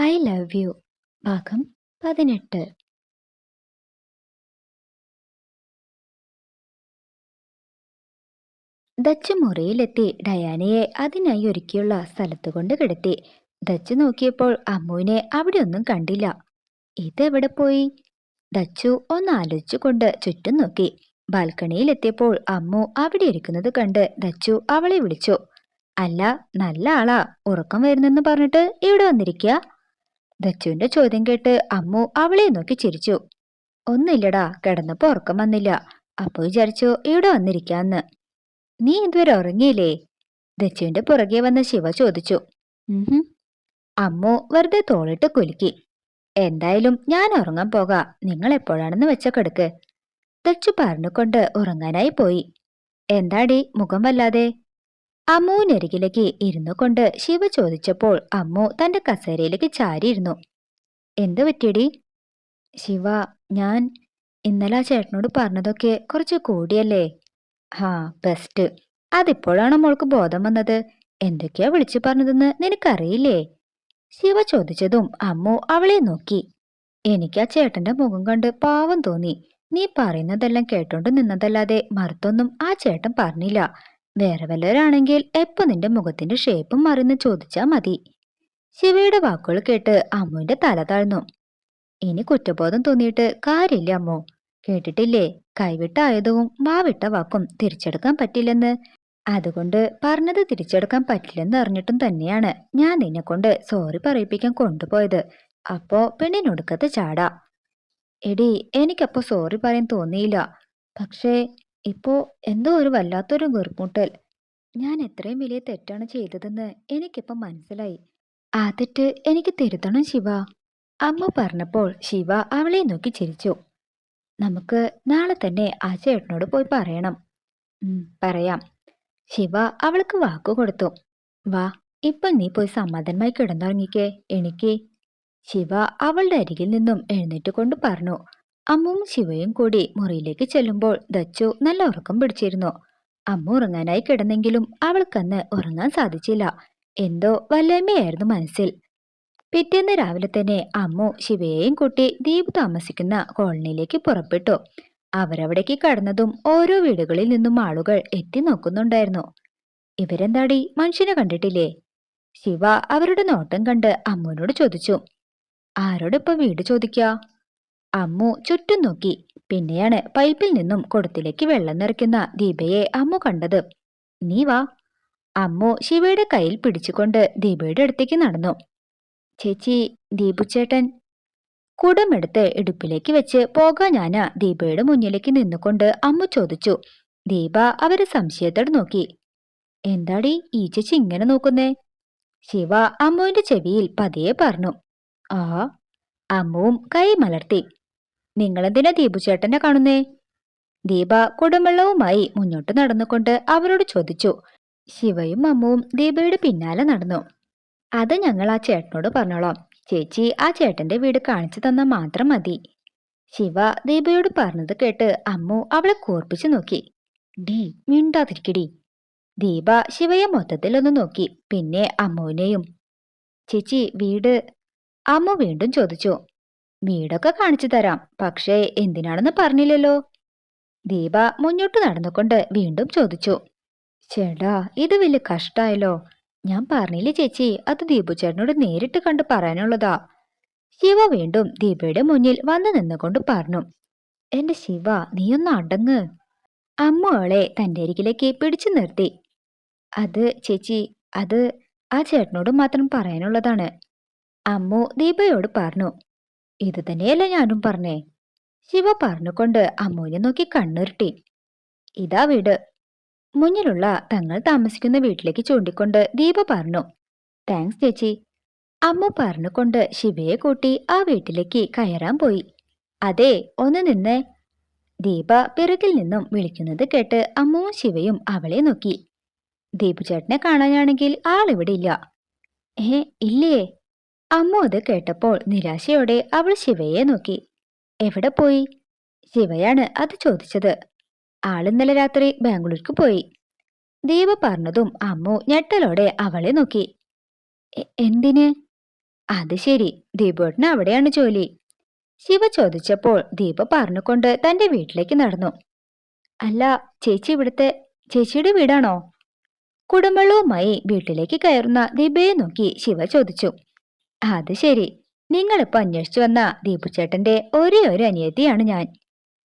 I love you ഭാഗം പതിനെട്ട്. ദച്ച് മുറിയിലെത്തി. ഡയാനയെ അതിനായി ഒരുക്കിയുള്ള സ്ഥലത്ത് കൊണ്ട് കിടത്തി. ദച്ച് നോക്കിയപ്പോൾ അമ്മുവിനെ അവിടെ ഒന്നും കണ്ടില്ല. ഇതെവിടെ പോയി? ദച്ചു ഒന്ന് ആലോചിച്ചുകൊണ്ട് ചുറ്റും നോക്കി. ബാൽക്കണിയിലെത്തിയപ്പോൾ അമ്മു അവിടെ ഇരിക്കുന്നത് കണ്ട് ദച്ചു അവളെ വിളിച്ചു. അല്ല നല്ല ആളാ. ഉറക്കം വരുന്നെന്ന് പറഞ്ഞിട്ട് ഇവിടെ വന്നിരിക്കുക ദച്ചുവിന്റെ ചോദ്യം കേട്ട് അമ്മു അവളെ നോക്കി ചിരിച്ചു. ഒന്നില്ലടാ കിടന്നപ്പോ ഉറക്കം വന്നില്ല. അപ്പൊ വിചാരിച്ചു ഇവിടെ വന്നിരിക്കാന്ന്. നീ ഇതുവരെ ഉറങ്ങിയില്ലേ? ദച്ചുവിന്റെ പുറകെ വന്ന ശിവ ചോദിച്ചു. ഉം അമ്മു വെറുതെ തോളിട്ട് കുലുക്കി. എന്തായാലും ഞാൻ ഉറങ്ങാൻ പോകാ. നിങ്ങൾ എപ്പോഴാണെന്ന് വെച്ച കിടക്ക്. ദച്ചു പറഞ്ഞുകൊണ്ട് ഉറങ്ങാനായി പോയി. എന്താടി മുഖം വല്ലാതെ? അമ്മുവിനരികിലേക്ക് ഇരുന്നു കൊണ്ട് ശിവ ചോദിച്ചപ്പോൾ അമ്മു തന്റെ കസേരയിലേക്ക് ചാരിയിരുന്നു. എന്ത് പറ്റിയടി? ശിവ ഞാൻ ഇന്നലെ ആ ചേട്ടനോട് പറഞ്ഞതൊക്കെ കുറച്ച് കൂടിയല്ലേ? ഹാ ബെസ്റ്റ് അതിപ്പോഴാണ് മോൾക്ക് ബോധം വന്നത്? എന്തൊക്കെയാ വിളിച്ചു പറഞ്ഞതെന്ന് നിനക്കറിയില്ലേ? ശിവ ചോദിച്ചതും അമ്മു അവളെ നോക്കി. എനിക്ക് ആ ചേട്ടന്റെ മുഖം കണ്ട് പാവം തോന്നി. നീ പറയുന്നതെല്ലാം കേട്ടോണ്ട് നിന്നതല്ലാതെ മറുത്തൊന്നും ആ ചേട്ടൻ പറഞ്ഞില്ല. വേറെ വല്ലവരാണെങ്കിൽ എപ്പോ നിന്റെ മുഖത്തിന്റെ ഷേപ്പും മറിന്ന് ചോദിച്ചാ മതി. ശിവയുടെ വാക്കുകൾ കേട്ട് അമ്മുവിന്റെ തല താഴ്ന്നു. ഇനി കുറ്റബോധം തോന്നിയിട്ട് കാര്യമില്ല അമ്മു. കേട്ടിട്ടില്ലേ? കൈവിട്ട ആയുധവും വാവിട്ട വാക്കും തിരിച്ചെടുക്കാൻ പറ്റില്ലെന്ന്. അതുകൊണ്ട് പറഞ്ഞത് തിരിച്ചെടുക്കാൻ പറ്റില്ലെന്ന് അറിഞ്ഞിട്ടും തന്നെയാണ് ഞാൻ നിന്നെ കൊണ്ട് സോറി പറയിപ്പിക്കാൻ കൊണ്ടുപോയത്. അപ്പോ പെണ്ണിനൊടുക്കത്തെ ചാടാ. എടി എനിക്കപ്പോ സോറി പറയാൻ തോന്നിയില്ല. പക്ഷേ ഇപ്പോ എന്തോ ഒരു വല്ലാത്തൊരു വെറുപ്പൂട്ടൽ ഞാൻ എത്രയും വലിയ തെറ്റാണ് ചെയ്തതെന്ന് എനിക്കിപ്പം മനസ്സിലായി. ആ തെറ്റ് എനിക്ക് തിരുത്തണം ശിവ. അമ്മ പറഞ്ഞപ്പോൾ ശിവ അവളെ നോക്കി ചിരിച്ചു. നമുക്ക് നാളെ തന്നെ ആ ചേട്ടനോട് പോയി പറയണം. പറയാം. ശിവ അവൾക്ക് വാക്കു കൊടുത്തു. വാ ഇപ്പൊ നീ പോയി സമാധാനമായി കിടന്നുറങ്ങിക്കേ എനിക്ക് ശിവ അവളുടെ അരികിൽ നിന്നും എഴുന്നേറ്റ് കൊണ്ട് പറഞ്ഞു. അമ്മുവും ശിവയും കൂടി മുറിയിലേക്ക് ചെല്ലുമ്പോൾ ദച്ചു നല്ല ഉറക്കം പിടിച്ചിരുന്നു. അമ്മ ഉറങ്ങാനായി കിടന്നെങ്കിലും അവൾക്കന്ന് ഉറങ്ങാൻ സാധിച്ചില്ല. എന്തോ വല്ലമ്മയായിരുന്നു മനസ്സിൽ. പിറ്റേന്ന് രാവിലെ തന്നെ അമ്മു ശിവയെയും കൂട്ടി ദ്വീപ് താമസിക്കുന്ന കോളനിയിലേക്ക് പുറപ്പെട്ടു. അവരവിടേക്ക് കടന്നതും ഓരോ വീടുകളിൽ നിന്നും ആളുകൾ എത്തി നോക്കുന്നുണ്ടായിരുന്നു. ഇവരെന്താടി? മനുഷ്യനെ കണ്ടിട്ടില്ലേ? ശിവ അവരുടെ നോട്ടം കണ്ട് അമ്മുവിനോട് ചോദിച്ചു. ആരോടിപ്പോ വീട് ചോദിക്കാ? അമ്മു ചുറ്റും നോക്കി. പിന്നെയാണ് പൈപ്പിൽ നിന്നും കുടത്തിലേക്ക് വെള്ളം നിറയ്ക്കുന്ന ദീപയെ അമ്മു കണ്ടത്. നീ വാ. അമ്മു ശിവയുടെ കയ്യിൽ പിടിച്ചുകൊണ്ട് ദീപയുടെ അടുത്തേക്ക് നടന്നു. ചേച്ചി ദീപുച്ചേട്ടൻ. കുടമെടുത്ത് ഇടുപ്പിലേക്ക് വെച്ച് ഞാൻ ദീപയുടെ മുന്നിലേക്ക് നിന്നുകൊണ്ട് അമ്മു ചോദിച്ചു. ദീപ അവരെ സംശയത്തോട് നോക്കി. എന്താടി ഈ ചേച്ചി ഇങ്ങനെ നോക്കുന്നേ? ശിവ അമ്മുവിന്റെ ചെവിയിൽ പതിയെ പറഞ്ഞു. ആ അമ്മുവും കൈ മലർത്തി. നിങ്ങളെന്തിനാ ദീപുചേട്ടനെ കാണുന്നേ? ദീപ കുടംവെള്ളവുമായി മുന്നോട്ട് നടന്നുകൊണ്ട് അവരോട് ചോദിച്ചു. ശിവയും അമ്മുവും ദീപയുടെ പിന്നാലെ നടന്നു. അത് ഞങ്ങൾ ആ ചേട്ടനോട് പറഞ്ഞോളാം. ചേച്ചി ആ ചേട്ടന്റെ വീട് കാണിച്ചു തന്നാൽ മാത്രം മതി. ശിവ ദീപയോട് പറഞ്ഞത് കേട്ട് അമ്മു അവളെ കൂർപ്പിച്ചു നോക്കി. ഡി മിണ്ടാതിരിക്കടി. ദീപ ശിവയെ മൊത്തത്തിൽ ഒന്ന് നോക്കി. പിന്നെ അമ്മുവിനെയും. ചേച്ചി വീട്? അമ്മു വീണ്ടും ചോദിച്ചു. വീടൊക്കെ കാണിച്ചു തരാം. പക്ഷേ എന്തിനാണെന്ന് പറഞ്ഞില്ലല്ലോ. ദീപ മുന്നോട്ട് നടന്നുകൊണ്ട് വീണ്ടും ചോദിച്ചു. ചേട്ടാ ഇത് വലിയ കഷ്ടായല്ലോ. ഞാൻ പറഞ്ഞില്ലേ ചേച്ചി അത് ദീപു ചേട്ടനോട് നേരിട്ട് കണ്ട് പറയാനുള്ളതാ. ശിവ വീണ്ടും ദീപയുടെ മുന്നിൽ വന്നു നിന്നുകൊണ്ട് പറഞ്ഞു. എന്റെ ശിവ നീയൊന്ന് അടങ്ങ്. അമ്മ തന്റെ അരികിലേക്ക് പിടിച്ചു നിർത്തി. അത് ചേച്ചി അത് ആ ചേട്ടനോട് മാത്രം പറയാനുള്ളതാണ്. അമ്മു ദീപയോട് പറഞ്ഞു. ഇത് തന്നെയല്ലേ ഞാനും പറഞ്ഞേ. ശിവ പറഞ്ഞുകൊണ്ട് അമ്മുവിനെ നോക്കി കണ്ണുരുട്ടി. ഇതാ വീട്. മുന്നിലുള്ള തങ്ങൾ താമസിക്കുന്ന വീട്ടിലേക്ക് ചൂണ്ടിക്കൊണ്ട് ദീപ പറഞ്ഞു താങ്ക്സ് ചേച്ചി. അമ്മു പറഞ്ഞുകൊണ്ട് ശിവയെ കൂട്ടി ആ വീട്ടിലേക്ക് കയറാൻ പോയി. അതെ ഒന്ന് നിന്നേ. ദീപ പിറകിൽ നിന്നും വിളിക്കുന്നത് കേട്ട് അമ്മുവും ശിവയും അവളെ നോക്കി. ദീപു ചേട്ടനെ കാണാനാണെങ്കിൽ ആളിവിടെ ഇല്ല. ഏ ഇല്ലേ? അമ്മു അത് കേട്ടപ്പോൾ നിരാശയോടെ അവൾ ശിവയെ നോക്കി. എവിടെ പോയി? ശിവയാണ് അത് ചോദിച്ചത്. ആളിന്നലെ രാത്രി ബാംഗ്ലൂർക്ക് പോയി. ദീപ പറഞ്ഞതും അമ്മു ഞെട്ടലോടെ അവളെ നോക്കി. "എ- എന്തിന്? അത് ശരി ദീപോട്ടിന് അവിടെയാണ് ജോലി. ശിവ ചോദിച്ചപ്പോൾ ദീപ പറഞ്ഞുകൊണ്ട് തന്റെ വീട്ടിലേക്ക് നടന്നു. അല്ല ചേച്ചി ഇവിടുത്തെ ചേച്ചിയുടെ വീടാണോ? കുടുംബവുമായി വീട്ടിലേക്ക് കയറുന്ന ദീപയെ നോക്കി ശിവ ചോദിച്ചു. അത് ശരി. നിങ്ങളിപ്പോ അന്വേഷിച്ചു വന്ന ദീപുചേട്ടന്റെ ഒരേ ഒരു അനിയത്തിയാണ് ഞാൻ.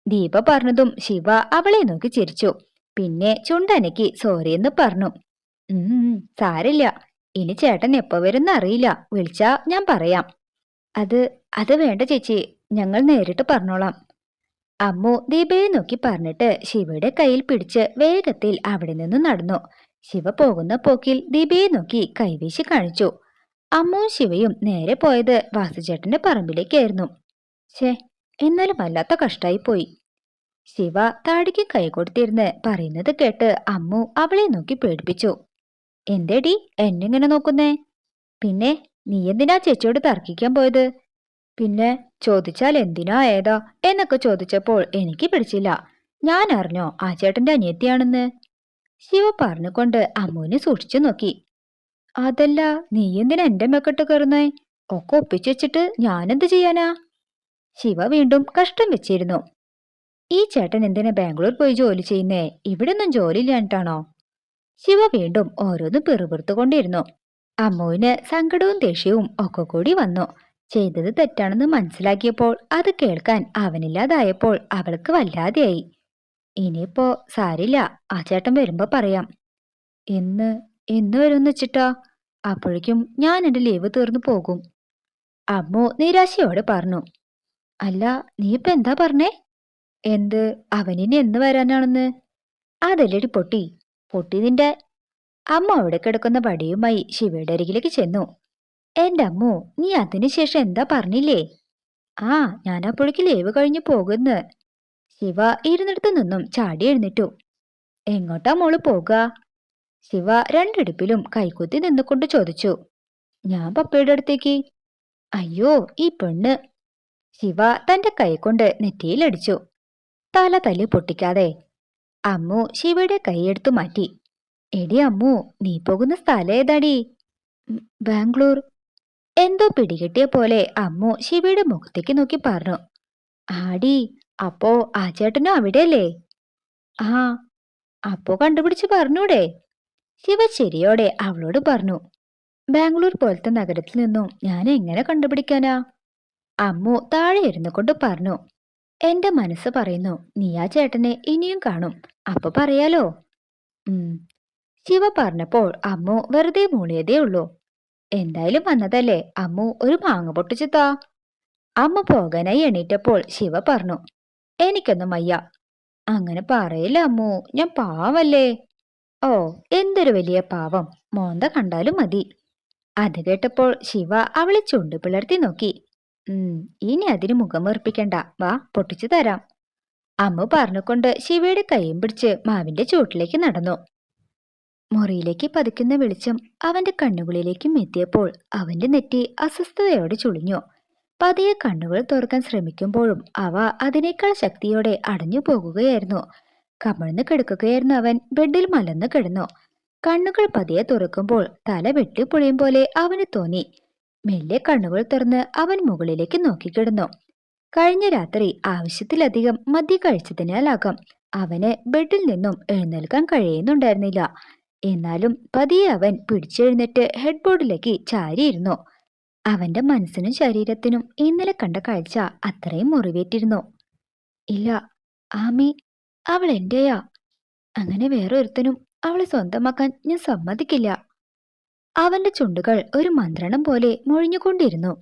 ദീപ പറഞ്ഞതും ശിവ അവളെ നോക്കി ചിരിച്ചു. പിന്നെ ചുണ്ടനക്കി സോറി എന്ന് പറഞ്ഞു ഉം സാരില്ല. ഇനി ചേട്ടൻ എപ്പോ വരുന്ന അറിയില്ല. വിളിച്ചാ ഞാൻ പറയാം. അത് അത് വേണ്ട ചേച്ചി. ഞങ്ങൾ നേരിട്ട് പറഞ്ഞോളാം. അമ്മു ദീപയെ നോക്കി പറഞ്ഞിട്ട് ശിവയുടെ കയ്യിൽ പിടിച്ച് വേഗത്തിൽ അവിടെ നിന്ന് നടന്നു. ശിവ പോകുന്ന പോക്കിൽ ദീപയെ നോക്കി കൈവീശി കാണിച്ചു. അമ്മുവും ശിവയും നേരെ പോയത് വാസുചേട്ടന്റെ പറമ്പിലേക്കായിരുന്നു. ഛേ എന്നാലും വല്ലാത്ത കഷ്ടായി പോയി. ശിവ താടിക്ക് കൈ കൊടുത്തിരുന്ന് പറയുന്നത് കേട്ട് അമ്മു അവളെ നോക്കി പേടിപ്പിച്ചു. എന്തേടി? എന്നെങ്ങനെ നോക്കുന്നേ? പിന്നെ നീ എന്തിനാ ചേച്ചിയോട് തർക്കിക്കാൻ പോയത്? പിന്നെ ചോദിച്ചാൽ എന്തിനാ ഏതാ എന്നൊക്കെ ചോദിച്ചപ്പോൾ എനിക്ക് പിടിച്ചില്ല. ഞാൻ അറിഞ്ഞോ ആ ചേട്ടന്റെ അനിയത്തിയാണെന്ന്? ശിവ പറഞ്ഞുകൊണ്ട് അമ്മുവിനെ സൂക്ഷിച്ചു നോക്കി. അതല്ല നീ എന്തിനാ എന്റെ മെക്കെട്ട് കയറുന്നേ? ഒക്കെ ഒപ്പിച്ചു വെച്ചിട്ട് ഞാനെന്ത് ചെയ്യാനാ? ശിവ വീണ്ടും കഷ്ടം വെച്ചിരുന്നു. ഈ ചേട്ടൻ എന്തിനാ ബാംഗ്ലൂർ പോയി ജോലി ചെയ്യുന്നേ? ഇവിടെ ഒന്നും ജോലി ഇല്ലാണ്ടാണോ ശിവ വീണ്ടും ഓരോന്ന് പിറുപിറുത്തുകൊണ്ടിരുന്നു. അമ്മുവിന് സങ്കടവും ദേഷ്യവും ഒക്കെ കൂടി വന്നു. ചെയ്തത് തെറ്റാണെന്ന് മനസ്സിലാക്കിയപ്പോൾ അത് കേൾക്കാൻ അവനില്ലാതായപ്പോൾ അവൾക്ക് വല്ലാതെയായി. ഇനിയിപ്പോ സാരില്ല ആ ചേട്ടൻ വരുമ്പോ പറയാം. എന്ന് എന്ന് വരുമെന്ന് വെച്ചിട്ടാ? അപ്പോഴേക്കും ഞാൻ എന്റെ ലീവ് തീർന്നു പോകും. അമ്മു നിരാശയോടെ പറഞ്ഞു അല്ല നീ ഇപ്പൊ എന്താ പറഞ്ഞേ? എന്ത് അവനിന് എന്ന് വരാനാണെന്ന്? അതല്ലടി പൊട്ടി. പൊട്ടി നിന്റെ അമ്മ അവിടെ കിടക്കുന്ന വടിയുമായി ശിവയുടെ അരികിലേക്ക് ചെന്നു. എന്റെ അമ്മു നീ അതിനുശേഷം എന്താ പറഞ്ഞില്ലേ? ആ ഞാൻ അപ്പോഴേക്ക് ലീവ് കഴിഞ്ഞു പോകുന്നു. ശിവ ഇരുന്നിടത്തു നിന്നും ചാടി എഴുന്നേറ്റു. എങ്ങോട്ടാ മോൾ പോകുക ശിവ രണ്ടിടുപ്പിലും കൈകുത്തി നിന്നുകൊണ്ട് ചോദിച്ചു ഞാൻ പപ്പയുടെ അടുത്തേക്ക്? അയ്യോ ഈ പെണ്ണ്. ശിവ തന്റെ കൈകൊണ്ട് നെറ്റിയിലടിച്ചു തല തല്ലി പൊട്ടിക്കാതെ. അമ്മു ശിവയുടെ കൈയെടുത്തു മാറ്റി. എടി അമ്മു നീ പോകുന്ന സ്ഥലം ഏതാടി? "ഉം, ബാംഗ്ലൂർ. എന്തോ പിടികിട്ടിയ പോലെ അമ്മു ശിവയുടെ മുഖത്തേക്ക് നോക്കി പറഞ്ഞു ആടി അപ്പോ ആ ചേട്ടനും അവിടെയല്ലേ? ആ അപ്പോ കണ്ടുപിടിച്ച് പറഞ്ഞൂടെ. ശിവ ശരിയോടെ അവളോട് പറഞ്ഞു ബാംഗ്ലൂർ പോലത്തെ നഗരത്തിൽ നിന്നും ഞാൻ എങ്ങനെ കണ്ടുപിടിക്കാനാ? അമ്മു താഴെ ഇരുന്നു കൊണ്ട് പറഞ്ഞു എന്റെ മനസ്സ് പറയുന്നു നീ ആ ചേട്ടനെ ഇനിയും കാണും അപ്പൊ പറയാലോ. ഉം. ശിവ പറഞ്ഞപ്പോൾ അമ്മു വെറുതെ മൂളിയതേ ഉള്ളൂ. എന്തായാലും വന്നതല്ലേ അമ്മു ഒരു മാങ്ങ പൊട്ടിച്ചിത്താ? അമ്മ പോകാനായി എണീറ്റപ്പോൾ ശിവ പറഞ്ഞു എനിക്കൊന്നും വയ്യ. അങ്ങനെ പറയില്ല അമ്മു ഞാൻ പാവല്ലേ? ഓ എന്തൊരു വലിയ പാവം. മോന്ത കണ്ടാലും മതി. അത് കേട്ടപ്പോൾ ശിവ അവളെ ചുണ്ടു പിളർത്തി നോക്കി. ഉം ഇനി അതിന് മുഖം വീർപ്പിക്കണ്ട വാ പൊട്ടിച്ചു തരാം. അമ്മ പറഞ്ഞുകൊണ്ട് ശിവയുടെ കൈയും പിടിച്ച് മാവിന്റെ ചുവട്ടിലേക്ക് നടന്നു. മുറിയിലേക്ക് പതിക്കുന്ന വെളിച്ചം അവന്റെ കണ്ണുകളിലേക്കും എത്തിയപ്പോൾ അവന്റെ നെറ്റി അസ്വസ്ഥതയോടെ ചുളിഞ്ഞു. പതിയെ കണ്ണുകൾ തുറക്കാൻ ശ്രമിക്കുമ്പോഴും അവ അതിനേക്കാൾ ശക്തിയോടെ അടഞ്ഞു പോകുകയായിരുന്നു. കമിഴ്ന്ന് കിടക്കുകയായിരുന്നു അവൻ. ബെഡിൽ മലന്ന് കിടന്നു. കണ്ണുകൾ പതിയെ തുറക്കുമ്പോൾ തല വെട്ടിപ്പൊളിയും പോലെ അവന് തോന്നി. മെല്ലെ കണ്ണുകൾ തുറന്ന് അവൻ മുകളിലേക്ക് നോക്കിക്കിടന്നു. കഴിഞ്ഞ രാത്രി ആവശ്യത്തിലധികം മദ്യം കഴിച്ചതിനാലാകാം അവന് ബെഡിൽ നിന്നും എഴുന്നേൽക്കാൻ കഴിയുന്നുണ്ടായിരുന്നില്ല. എന്നാലും പതിയെ അവൻ പിടിച്ചെഴുന്നേറ്റ് ഹെഡ് ബോർഡിലേക്ക് ചാരിയിരുന്നു. അവന്റെ മനസ്സിനും ശരീരത്തിനും ഇന്നലെ കണ്ട കാഴ്ച അത്രയും മുറിവേറ്റിരുന്നു. ഇല്ല ആമി അവൾ എന്റെയാ? അങ്ങനെ വേറൊരുത്തനും അവളെ സ്വന്തമാക്കാൻ ഞാൻ സമ്മതിക്കില്ല. അവന്റെ ചുണ്ടുകൾ ഒരു മന്ത്രണം പോലെ മൊഴിഞ്ഞുകൊണ്ടിരുന്നു.